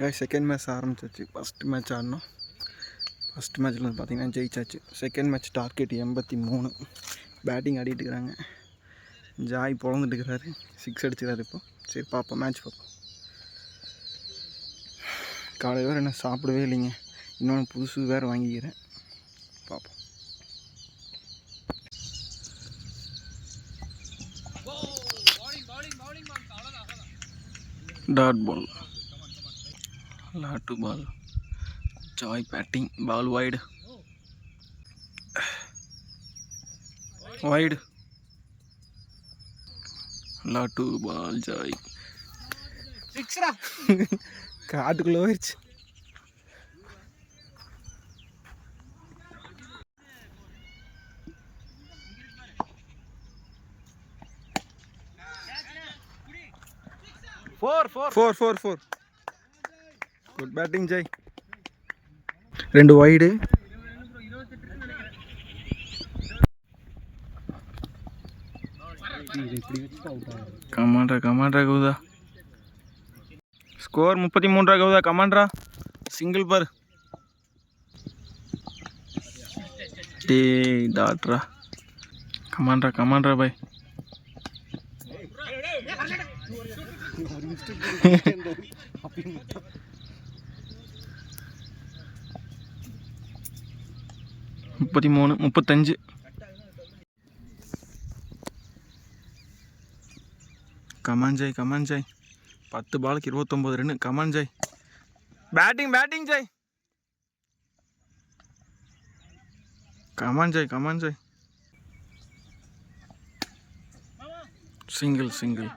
guys second match ஆரம்பிச்சாச்சு first match ஆடினோம். First மேட்ச்சில் வந்து பார்த்திங்கன்னா ஜெயிச்சாச்சு. செகண்ட் மேட்ச் டார்கெட் எண்பத்தி மூணு பேட்டிங் ஆடிட்டு இருக்கிறாங்க. ஜாய் பொழந்துட்டு இருக்கிறாரு. சிக்ஸ் அடிச்சுக்கிறாரு இப்போ. சரி பார்ப்போம் மேட்ச் பார்ப்போம் காலையில் வேறு என்ன சாப்பிடவே இல்லைங்க. இன்னொன்று புதுசு வேறு வாங்கிக்கிறேன். பார்ப்போம் dot ball lot to ball joy batting ball wide wide lot to ball joy Sixra, ra காட்டுக்குள்ள गुड बैटिंग जय रे wide commander commander Gowda score मुपति मूं गौदा कमांडर सिंगल पर डाटर कमांडर कमांडर भाई முப்பத்தி மூணு முப்பத்தஞ்சு. கமான் ஜாய் கமான் ஜாய் பத்து பாலுக்கு இருபத்தொம்போது ரெண்டு come on Joy batting batting Joy come on Joy come on Joy single single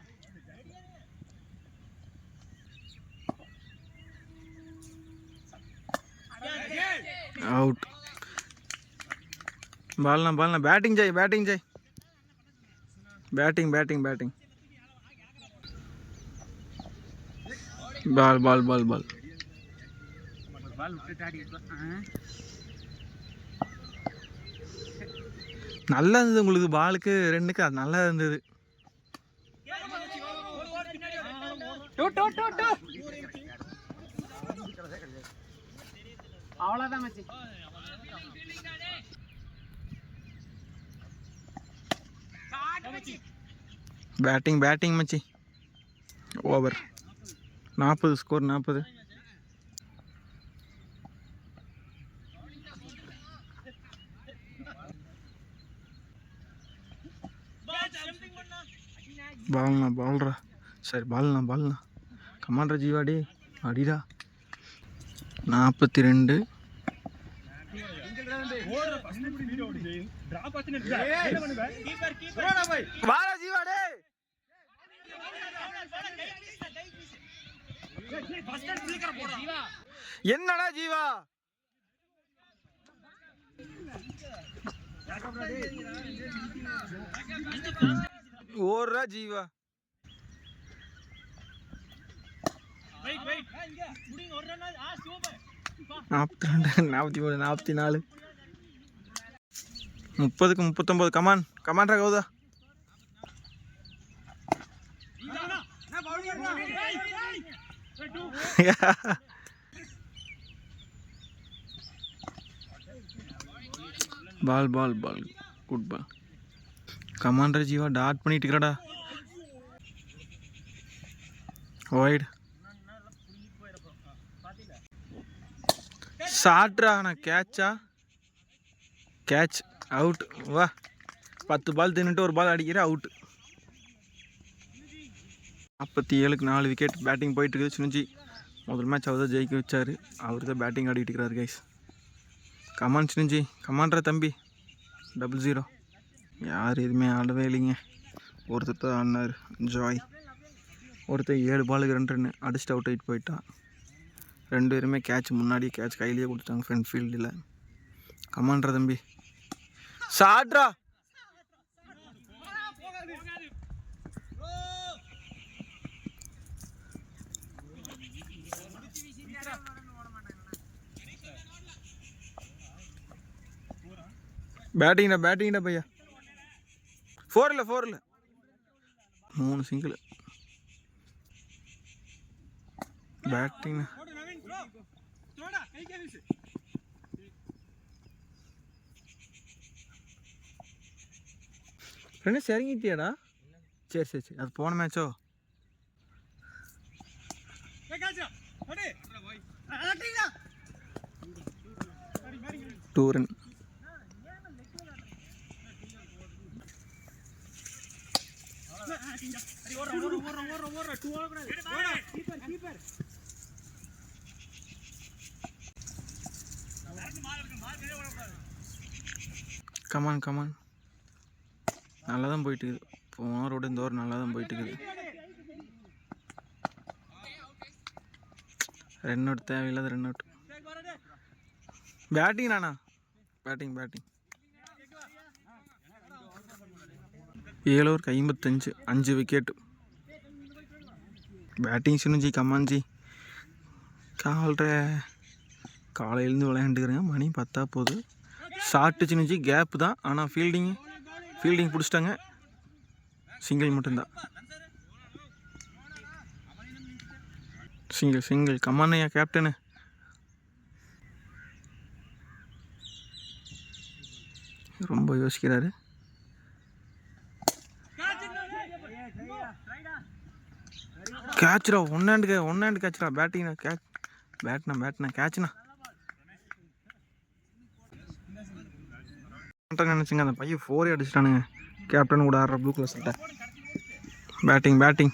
out బాల్నా బాల్నా batting చేయి బ్యాటింగ్ చేయి batting batting batting ball ball ball ball நல்லா இருந்தது உங்களுக்கு பாலுக்கு ரெண்டுக்கு அது நல்லா இருந்தது அவ்வளோதான் பேட்டிங் பேட்டிங் மச்சி. ஓவர் நாற்பது ஸ்கோர் நாற்பது பால்ண்ணா பால்ரா சரி பால்ண்ணா பால்ண்ணா கமாண்டா ஜீவாடி அடிடா நாற்பத்தி ரெண்டு. என்னடா ஜீவா? ஓடுறா ஜீவா. நாற்பத்தி ரெண்டு நாற்பத்தி மூணு நாற்பத்தி நாலு. முப்பதுக்கு முப்பத்தொம்பது. Come on கமான்ரா Gowda ball ball ball. Good ball commander Jeeva dot பண்ணிட்டு இருக்கடா. ஒயிட் சாட்ரா நான் கேட்சா கேட்ச் அவுட் வா. பத்து பால் தின்னுட்டு ஒரு பால் அடிக்கிற அவுட் நாற்பத்தி ஏழுக்கு நாலு விக்கெட் பேட்டிங் போயிட்டு இருக்குது சுனிஜி முதல் மேட்ச் அவர் தான் ஜெயிக்க வச்சார். அவர் தான் பேட்டிங் ஆடிட்டு இருக்கிறார் கைஸ் கமான் சுனிஜி கமான்றா தம்பி. டபுள் ஜீரோ யார் எதுவுமே ஆடவே இல்லைங்க. ஒருத்தர் தான் ஆடினார். ஜாய் ஒருத்தர் ஏழு பாலுக்கு ரெண்டு ரன் அடிச்சுட்டு அவுட் ஆகிட்டு போயிட்டான். ரெண்டு பேருமே கேட்ச் முன்னாடியே கேட்ச் கையிலேயே கொடுத்தாங்க ஃப்ரண்ட் ஃபீல்டில் கமான்றா தம்பி. சாட்ரா பேட்டிங்டா பேட்டிங்டா பையா. ஃபோர் இல்லை ஃபோர் இல்லை மூணு சிங்கிள் பேட்டிங்ண்ணா ரெண்டு இறங்கிட்டியாடா சரி சரி சரி. அது போன மேட்சோ two run come on come on நல்லா தான் போயிட்டு இருக்குது போன ரோடு இந்த ஓரம் நல்லா தான் போயிட்டு இருக்குது ரன் அவுட் தேவையில்லாத ரன் அவுட் பேட்டிங் நானா? Batting batting. ஏழோருக்கு ஐம்பத்தஞ்சு அஞ்சு விக்கெட்டு. பேட்டிங் சின்னஞ்சி கம்மாஞ்சி கால்ற காலையிலேருந்து விளையாண்டுக்கிறேங்க மணி பத்தா போகுது. ஷார்ட்டு சின்னஞ்சி கேப்பு தான். ஆனால் ஃபீல்டிங்கு ஃபீல்டிங் பிடிச்சிட்டாங்க. சிங்கிள் மட்டும்தான். சிங்கிள் சிங்கிள் கம்மானையா கேப்டனு ரொம்ப யோசிக்கிறாரு. கேட்ச்ரா ஒன் ஹேண்டு ஒன் ஹேண்டு கேட்ச்ரா பேட்டிங்னா கேட்ச் பேட்னா பேட்னா கேட்ச்னா நினச்சிங்க. அந்த பையன் ஃபோரே அடிச்சிட்டானுங்க. கேப்டன் கூட ஆடுற ப்ளூ கலர் சட்டை. பேட்டிங் பேட்டிங்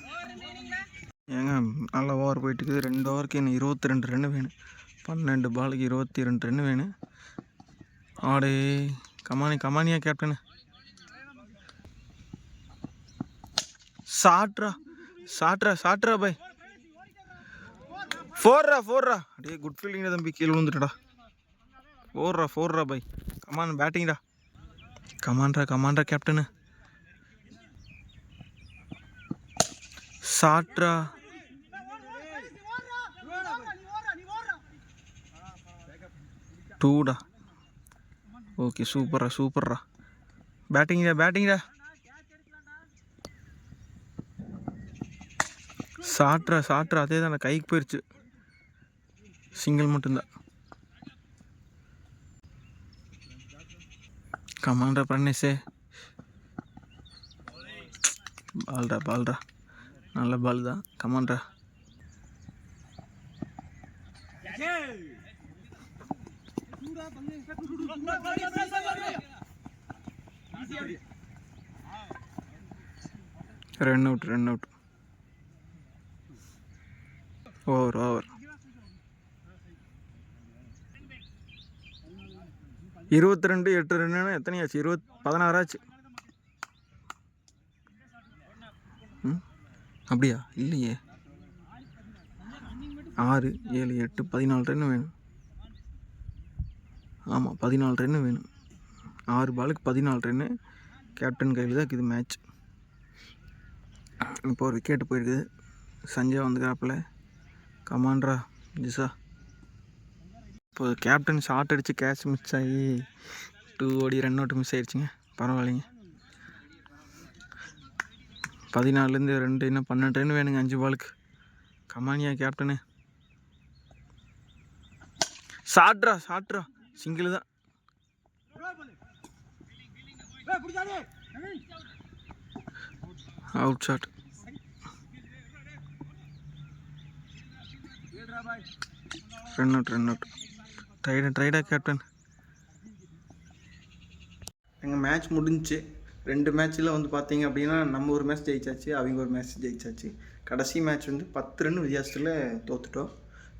ஏங்க நல்ல ஓவர் போயிட்டு இருக்குது. ரெண்டு ஓவருக்கு இன்னும் இருபத்தி ரெண்டு ரன் வேணும். பன்னெண்டு பாலுக்கு இருபத்தி ரெண்டு ரன் வேணும். ஆடே கமானி கமானியா கேப்டனு சாட்ரா சாட்ரா சாட்ரா பை ஃபோர்ரா ஃபோர்ரா அப்படியே குட் ஃபீல்டிங் தம்பி கீழே விழுந்துட்டடா ஃபோர்ரா ஃபோர்ரா பை கமான் பேட்டிங்டா கமான்ரா கமான்ரா கேப்டனு சாட்ரா டூடா ஓகே சூப்பர்ரா சூப்பர்ரா பேட்டிங்டா பேட்டிங்டா சாட்ரா சாட்ரா அதே தான் கைக்கு போயிடுச்சு சிங்கிள் மட்டும்தான். கமாண்டா பண்ணேசே பால்டா பால்டா நல்ல பால் தான் கமாண்டா run out run out over over இருபத்தி ரெண்டு எட்டு ரெண்டுன்னு எத்தனை ஆச்சு இருபத் பதினாறாச்சு. ம்? அப்படியா? இல்லையே. ஆறு ஏழு எட்டு பதினாலு ரன் வேணும். ஆமாம் பதினாலு ரன் வேணும். ஆறு பாலுக்கு பதினாலு ரன்னு கேப்டன் கையில் தான் இருக்குது மேட்ச் இப்போ ஒரு விக்கெட்டு போயிருக்குது சஞ்சய் வந்துக்கிறாப்புல கமாண்ட்ரா ஜிசா. இப்போ கேப்டன் ஷார்ட் அடித்து கேட்ச் மிஸ் ஆகி டூ ஓடி ரன் அவுட் மிஸ் ஆயிடுச்சுங்க. பரவாயில்லைங்க. பதினாலுலேருந்து ரெண்டு இன்னும் பன்னெண்டு ரன் வேணுங்க அஞ்சு பாலுக்கு கமானியா கேப்டனு ஷாட்ரா ஷாட்ரா சிங்கிள் தான். Out shot run out run out ட்ரைடா ட்ரைடா கேப்டன் எங்கள் மேட்ச் முடிஞ்சுச்சு ரெண்டு மேட்ச்சில் வந்து பார்த்தீங்க அப்படின்னா நம்ம ஒரு மேட்ச் ஜெயிச்சாச்சு அவங்க ஒரு மேட்ச் ஜெயிச்சாச்சு. கடைசி மேட்ச் வந்து பத்து ரன் வித்தியாசத்தில் தோத்துட்டோம்.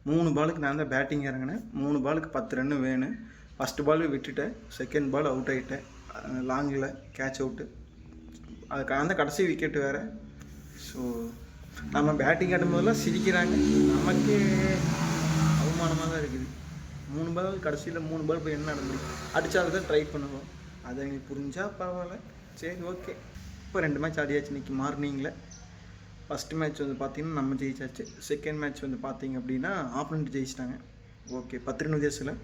மூணு பாலுக்கு நான் தான் பேட்டிங் இறங்கினேன். மூணு பாலுக்கு பத்து ரன்னு வேணும். ஃபஸ்ட்டு பால் விட்டுட்டேன். செகண்ட் பால் அவுட் ஆகிட்டேன் லாங்கில் கேட்ச் அவுட்டு அதுக்கு அந்த கடைசி விக்கெட்டு வேறு. ஸோ நம்ம பேட்டிங் ஆடும்போதெல்லாம் சிரிக்கிறாங்க. நமக்கு அவமானமாக தான் இருக்குது. மூணு பால் கடைசியில் மூணு பால் போய் என்ன நடந்தது அடித்தாலும் தான் ட்ரை பண்ணுவோம். அது எங்களுக்கு புரிஞ்சால் பரவாயில்ல. சரி ஓகே இப்போ ரெண்டு மேட்ச் ஆடியாச்சு இன்றைக்கி மார்னிங்கில் ஃபஸ்ட் மேட்ச் வந்து பார்த்திங்கன்னா நம்ம ஜெயிச்சாச்சு. செகண்ட் மேட்ச் வந்து பார்த்தீங்க அப்படின்னா ஆப்போனண்ட் ஜெயிச்சிட்டாங்க. ஓகே பத்து ரன் வித்தியாசத்தில்